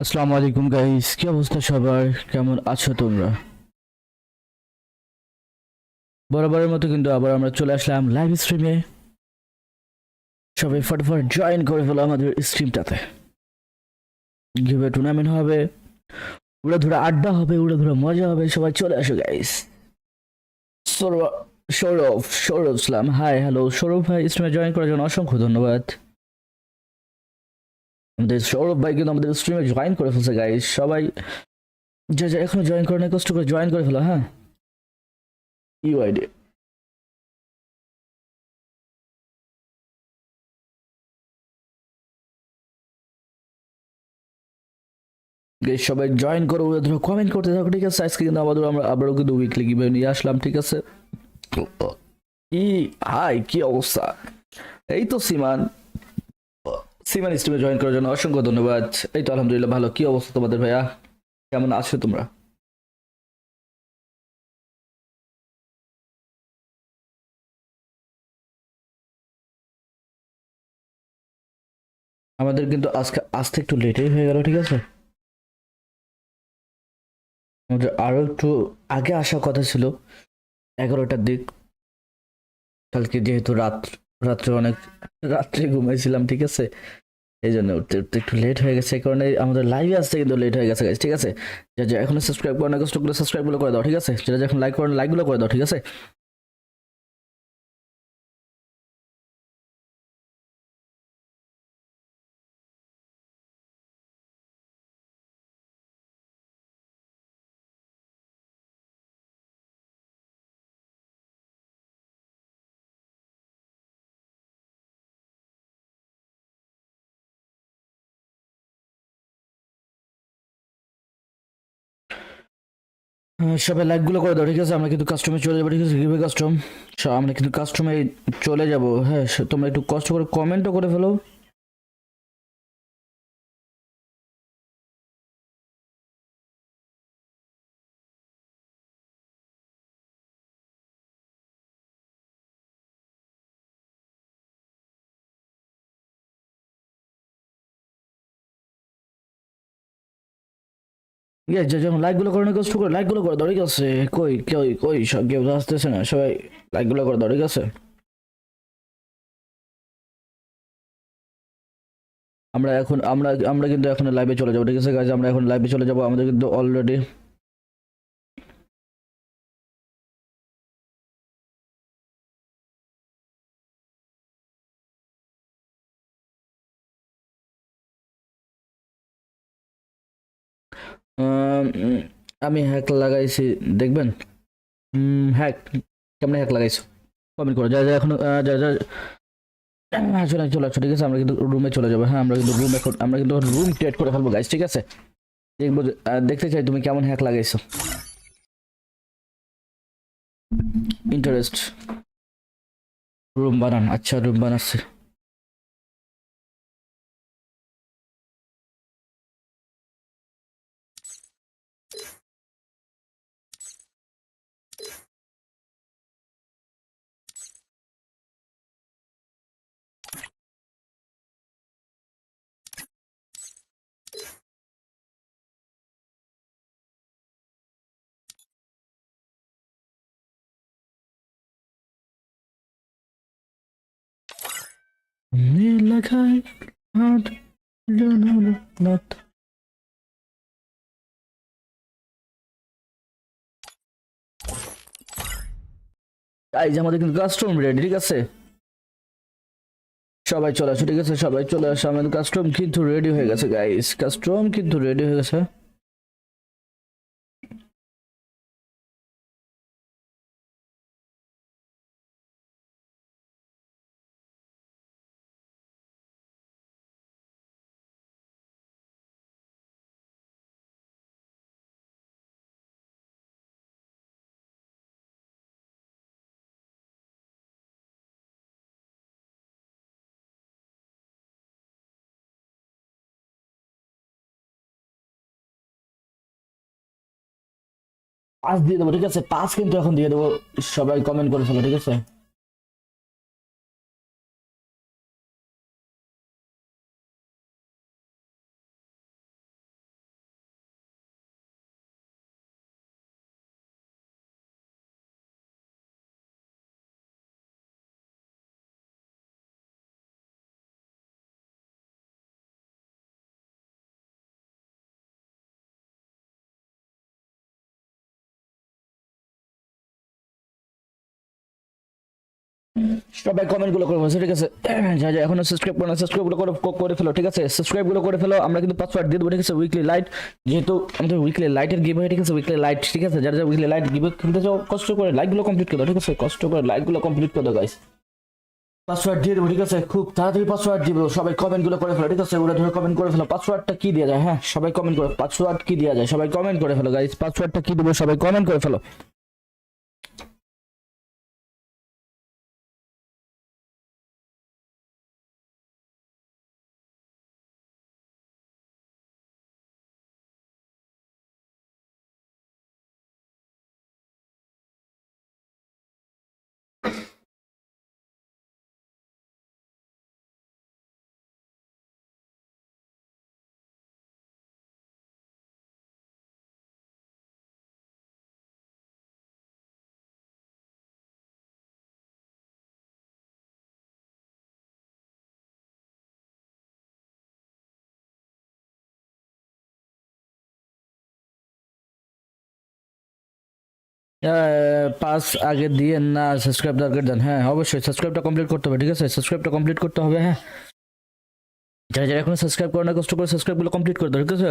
আসসালামু আলাইকুম গাইস কি অবস্থা সবার? কেমন আছো তোমরা? বরাবরের মতো কিন্তু আবার আমরা চলে আসলাম লাইভ স্ট্রিমে সবাই ফটাফট জয়েন করে ফেলো আমাদের স্ট্রিমটাতে গিভে টুর্নামেন্ট হবে উড়ে ধরে আড্ডা হবে উড়ে ধরে মজা হবে। সবাই চলে আসো guys Sourav Sourav Sourav Islam hi hello Sourav ভাই স্ট্রিমে জয়েন করার জন্য অসংখ্য ধন্যবাদ। আমাদের সৌরভ ভাই কিন্তু আমাদের স্ট্রিমে জয়েন করে ফেলছে গাইস সবাই যে যে এখনও জয়েন করে না কষ্ট করে জয়েন করে ফেলো হ্যাঁ? ইউআইডি গাইস সবাই জয়েন করো ধরো কমেন্ট করতে থাকো, ঠিক আছে? আজকে কিন্তু আমাদের আমরা, আবারও কিন্তু উইকলি গিভে নিয়ে আসলাম, ঠিক আছে? ই হাই কি অবস্থা? এই তো সিমান। সিমান জয়েন করার জন্য অসংখ্য ধন্যবাদ। এই তো আলহামদুলিল্লাহ, ভালো। কি অবস্থা তোমাদের ভাইয়া? কেমন আছো তোমরা? আমাদের কিন্তু আজকে আসতে একটু লেটেই হয়ে গেল, ঠিক আছে? আমাদের আরও একটু আগে আসার কথা ছিল। এগারোটার দিক। কালকে যেহেতু রাত, রাত্রে অনেক, রাত্রে ঘুমাইছিলাম, ঠিক আছে? এই জন্য উঠতে উঠতে একটু লেট হয়ে গেছে, এই কারণে আমাদের লাইভে আসতে কিন্তু লেট হয়ে গেছে ঠিক আছে? যা যা এখনও সাবস্ক্রাইব করে না কষ্ট করে সাবস্ক্রাইবগুলো করে দাও, ঠিক আছে? যেটা যখন লাইক করেন লাইকগুলো করে দাও, ঠিক আছে? সবাই লাইকগুলো করে দাও, ঠিক আছে? আমরা কিন্তু কাস্টমে চলে যাব, ঠিক আছে? গিভে কাস্টম আমরা কিন্তু কাস্টমে চলে যাব। হ্যাঁ তোমরা একটু কষ্ট করে কমেন্টও করে ফেলো। ইয়ে করে দাও, ঠিক আছে? কই সব কেউ আসতেছে না, সবাই করে দাও, ঠিক আছে? আমরা এখন, আমরা আমরা কিন্তু এখন লাইভে চলে যাব, ঠিক আছে আমরা এখন লাইভে চলে যাব, আমাদের কিন্তু অলরেডি আমি হ্যাক লাগাইছি দেখবেন? হ্যাক কেমন হ্যাক লাগাইছো? কমেন্ট করো। যা যা এখন আহ, যা যা হ্যাঁ চলে চলে আসো ঠিক আছে? আমরা কিন্তু রুমে চলে যাব। হ্যাঁ আমরা কিন্তু রুম এখন আমরা কিন্তু রুম ক্রিয়েট করে ফেলব গাইজ ঠিক আছে? দেখব দেখতে চাই তুমি কেমন হ্যাক লাগাইছো। ইন্টারেস্ট রুম বানান। আচ্ছা রুম বানাচ্ছি। আমাদের কিন্তু কাস্টম রেডি ঠিক আছে? সবাই চলে আসো, ঠিক আছে? সবাই চলে আসো, আমাদের কাস্টম কিন্তু রেডি হয়ে গেছে গাইস কাস্টম কিন্তু রেডি হয়ে গেছে। পাঁচ দিয়ে দেবো, ঠিক আছে? পাঁচ কিন্তু এখন দিয়ে দেবো। সবাই কমেন্ট করে ফেলো, ঠিক আছে? সবাই কমেন্টগুলো করে ঠিক আছে? যা যা সাবস্ক্রাইব করে করে ফেলো, ঠিক আছে? করে ফেলো, আমরা কিন্তু পাসওয়ার্ড দিয়ে দেবো, ঠিক আছে? উইকলি লাইট যেহেতু আমাদের উইকলি লাইটের গিভ ঠিক আছে? উইকলি লাইট ঠিক আছে? যারা উইকলি লাইট গিভ কিনতে চাও, কষ্ট করে কমপ্লিট ঠিক আছে? কষ্ট করে কমপ্লিট গাইস পাসওয়ার্ড দিয়ে দেবো, ঠিক আছে? খুব তাড়াতাড়ি পাসওয়ার্ড দিব, সবাই কমেন্টগুলো করে ফেলো, ঠিক আছে? ওরা ধরে কমেন্ট করে ফেলো পাসওয়ার্ডটা কি দেওয়া যায় হ্যাঁ? সবাই কমেন্ট করে পাসওয়ার্ড কি দেওয়া যায়? সবাই কমেন্ট করে ফেলো গাইস পাসওয়ার্ডটা কি দেবো, সবাই কমেন্ট করে ফেলো। পাস আগে দিয়ে না সাবস্ক্রাইব দরকার দেন। হ্যাঁ অবশ্যই সাবস্ক্রাইবটা কমপ্লিট করতে হবে, ঠিক আছে? সাবস্ক্রাইবটা কমপ্লিট করতে হবে হ্যাঁ? যারা যারা এখনও সাবস্ক্রাইব করে না, কষ্ট করে সাবস্ক্রাইবগুলো কমপ্লিট করতে হবে ঠিক আছে?